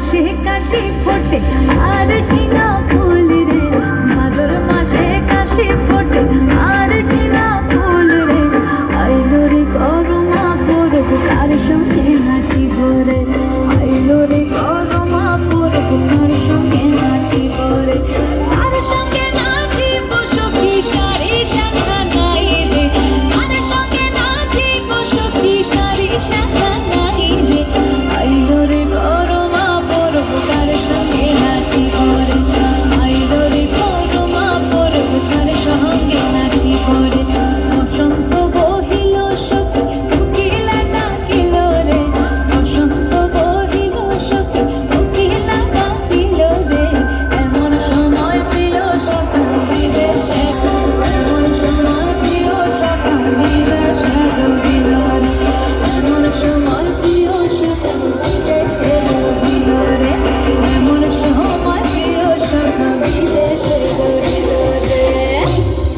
মাসে কাশি ফোটে। আর ঝিঙা ফুল রে ভাদর মাসে কাশি ফোটে। আর ঝিঙা ফুল রে, আইলো রে করমা করব কার সঙ্গে